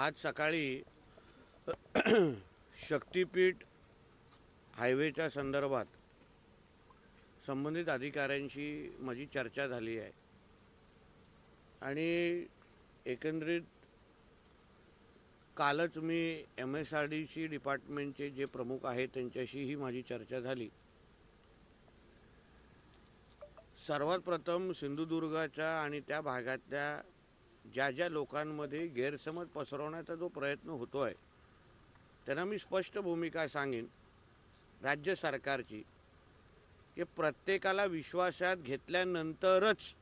आज सकाळी शक्तीपीठ हायवेच्या संदर्भात संबंधित अधिकाऱ्यांशी माझी चर्चा झाली आहे. आणि एकंदरीत कालच मी M S R D C डिपार्टमेंटचे जे प्रमुख आहेत त्यांच्याशीही माझी चर्चा झाली. सर्वात प्रथम सिंधुदुर्गाच्या आणि त्या भागातल्या ज्या ज्या लोकांमध्ये गैरसमज पसरवण्याचा जो प्रयत्न होतो आहे त्यांना मी स्पष्ट भूमिका सांगेन. राज्य सरकारची की प्रत्येकाला विश्वासात घेतल्यानंतरच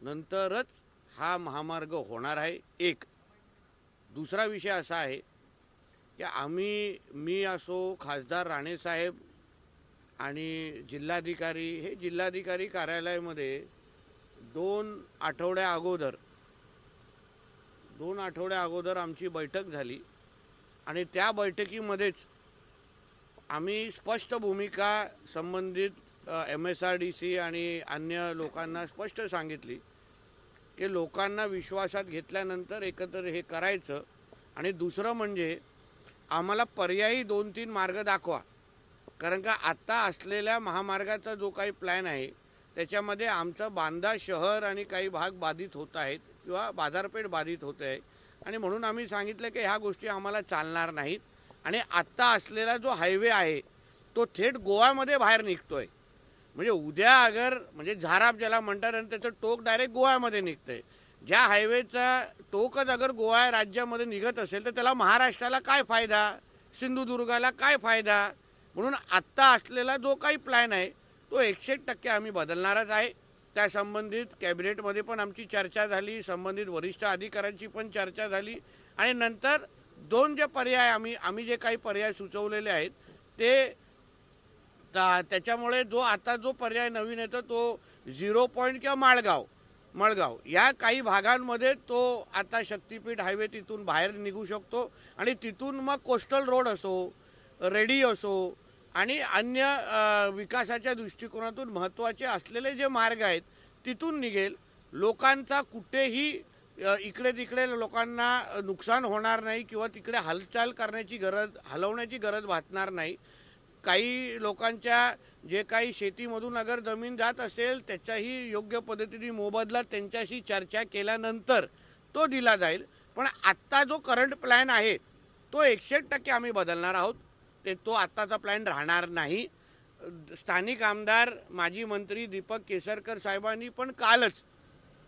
नंतरच हा महामार्ग होणार आहे एक. दुसरा विषय असा आहे की आम्ही मी असो खासदार राणेसाहेब आणि जिल्हाधिकारी हे जिल्हाधिकारी कार्यालयामध्ये दोन आठवड्या अगोदर दोन आठवड्या अगोदर आमची बैठक झाली आणि त्या बैठकीमध्येच आम्ही स्पष्ट भूमिका संबंधित M S R D C आणि अन्य लोकांना स्पष्ट सांगितली की लोकांना विश्वासात घेतल्यानंतर एकत्र हे करायचं आणि दुसरं म्हणजे आम्हाला पर्यायी दोन तीन मार्ग दाखवा. कारण का आत्ता असलेल्या महामार्गाचा जो काही प्लॅन आहे त्याच्यामध्ये आमचं बांदा शहर आणि काही भाग बाधित होत आहेत किंवा बाजारपेठ बाधित होते आहे. आणि म्हणून आम्ही सांगितलं की ह्या गोष्टी आम्हाला चालणार नाहीत. आणि आत्ता असलेला जो हायवे आहे तो थेट गोव्यामध्ये बाहेर निघतो आहे म्हणजे उद्या अगर म्हणजे झाराप ज्याला म्हणतात आणि त्याचं टोक डायरेक्ट गोव्यामध्ये निघतं आहे ज्या हायवेचा टोकच अगर गोवा राज्यामध्ये निघत असेल तर त्याला महाराष्ट्राला काय फायदा? सिंधुदुर्गाला काय फायदा? म्हणून आत्ता असलेला जो काही प्लॅन आहे तो एकशे एक टक्के आम्ही बदलणारच आहे. त्या संबंधित कॅबिनेटमध्ये पण आमची चर्चा झाली संबंधित वरिष्ठ अधिकाऱ्यांची पण चर्चा झाली आणि नंतर दोन जे पर्याय आम्ही आम्ही जे काही पर्याय सुचवलेले आहेत ते त्याच्यामुळे जो आता जो पर्याय नवीन येतो तो झिरो पॉईंट किंवा माळगाव मळगाव. या काही भागांमध्ये तो आता शक्तीपीठ हायवे तिथून बाहेर निघू शकतो आणि तिथून मग कोस्टल रोड असो रेडी असो आणि अन्य विकासाच्या दृष्टिकोनातून महत्त्वाचे असलेले जे मार्ग आहेत तिथून निघेल. लोकांचा कुठेही इकडे तिकडे लोकांना नुकसान होणार नाही किंवा तिकडे हालचाल करण्याची गरज हलवण्याची गरज भासणार नाही. काही लोकांच्या जे काही शेतीमधून अगर जमीन जात असेल त्याच्याही योग्य पद्धतीने मोबदला त्यांच्याशी चर्चा केल्यानंतर तो दिला जाईल. पण आत्ता जो करंट प्लॅन आहे तो एकशे टक्के आम्ही बदलणार आहोत. ते तो आत्ताचा प्लॅन राहणार नाही. स्थानिक आमदार माजी मंत्री दीपक केसरकर साहेबांनी पण कालच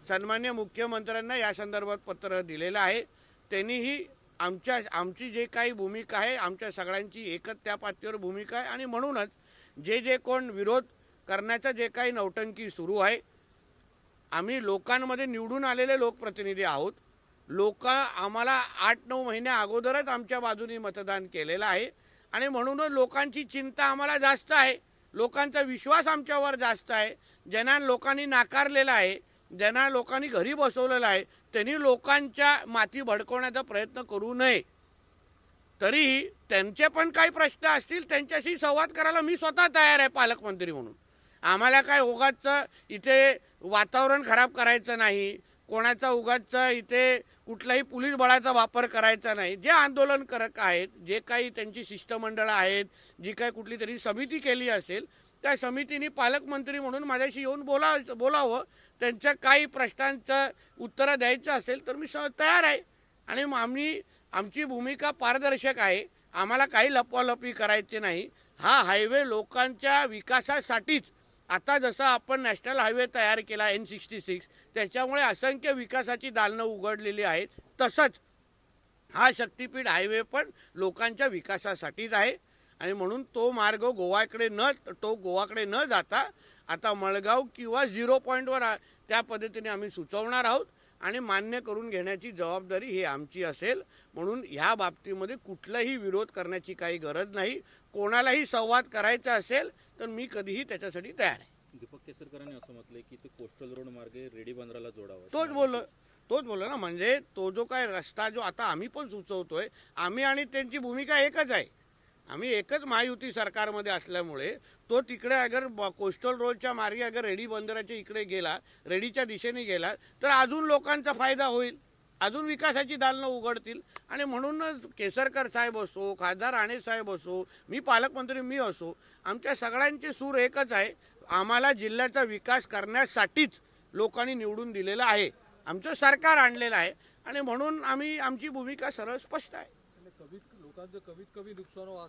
सन्मान्य मुख्यमंत्र्यांना या संदर्भात पत्र दिलेलं आहे. त्यांनीही आमच्या आमची जे काही भूमिका आहे आमच्या सगळ्यांची एकच त्या पातळीवर भूमिका आहे आणि म्हणूनच जे जे कोण विरोध करण्याचं जे काही नौटंकी सुरू आहे आम्ही लोकांमध्ये निवडून आलेले लोकप्रतिनिधी आहोत. लोक आम्हाला आठ नऊ महिन्या अगोदरच आमच्या बाजूने मतदान केलेलं आहे. आणि म्हणूनच लोकांची चिंता आम्हाला जास्त आहे. लोकांचा विश्वास आमच्यावर जास्त आहे. ज्यांना लोकांनी नाकारलेला आहे ज्यांना लोकांनी घरी बसवलेलं आहे त्यांनी लोकांच्या माती भडकवण्याचा प्रयत्न करू नये. तरीही त्यांचे पण काही प्रश्न असतील त्यांच्याशी संवाद करायला मी स्वतः तयार आहे पालकमंत्री म्हणून. आम्हाला काय ओघाचं इथे वातावरण खराब करायचं नाही. कोणाचा उगाच इथे कुठलाही पोलीस बळाचा वापर करायचा नाही. जे आंदोलनकारक आहेत जे काही त्यांची शिष्टमंडळं आहेत जी काही कुठली तरी समिती केली असेल त्या समितीने पालकमंत्री म्हणून माझ्याशी येऊन बोला बोलावं. त्यांच्या काही प्रश्नांचं उत्तरं द्यायचं असेल तर मी स तयार आहे. आणि मग आम्ही आमची भूमिका पारदर्शक आहे. आम्हाला काही लपवालपी करायचे नाही. हा हायवे लोकांच्या विकासासाठीच आता जसं आपण नॅशनल हायवे तयार केला एन सिक्स्टी सिक्स त्याच्यामुळे असंख्य विकासाची दालनं उघडलेली आहेत. तसंच हा शक्तीपीठ हायवे पण लोकांच्या विकासासाठीच आहे. आणि म्हणून तो मार्ग गोवाकडे न तो गोवाकडे न जाता आता मळगाव किंवा झिरो पॉईंटवर त्या पद्धतीने आम्ही सुचवणार आहोत. आणि मान्य करून घेण्याची जबाबदारी ही आमची असेल. म्हणून ह्या बाबतीमध्ये कुठलाही विरोध करण्याची काही गरज नाही. कोणालाही संवाद करायचा असेल तर मी कधीही त्याच्यासाठी तयार आहे. दीपक केसरकरांनी असं म्हटलंय की ते कोस्टल रोड मार्गे रेडी बंदराला जोडावं. तोच बोललो तोच बोललो ना. म्हणजे तो जो काय रस्ता जो आता आम्ही पण सुचवतोय आम्ही आणि त्यांची भूमिका एकच आहे. आम्ही एकच महायुती सरकारमध्ये असल्यामुळे तो तिकडे अगर कोस्टल रोडच्या मार्गे अगर रेडी बंदराच्या इकडे गेला रेडीच्या दिशेने गेला तर अजून लोकांचा फायदा होईल. अजून विकासाची दालनं उघडतील. आणि म्हणूनच केसरकर साहेब असो खासदार राणे साहेब असो मी पालकमंत्री मी असो आमच्या सगळ्यांचे सूर एकच आहे. आम्हाला जिल्ह्याचा विकास करण्यासाठीच लोकांनी निवडून दिलेलं आहे. आमचं सरकार आणलेलं आहे. आणि म्हणून आम्ही आमची भूमिका सरळ स्पष्ट आहे. कमीत लोकांचं कमीत कमी नुकसान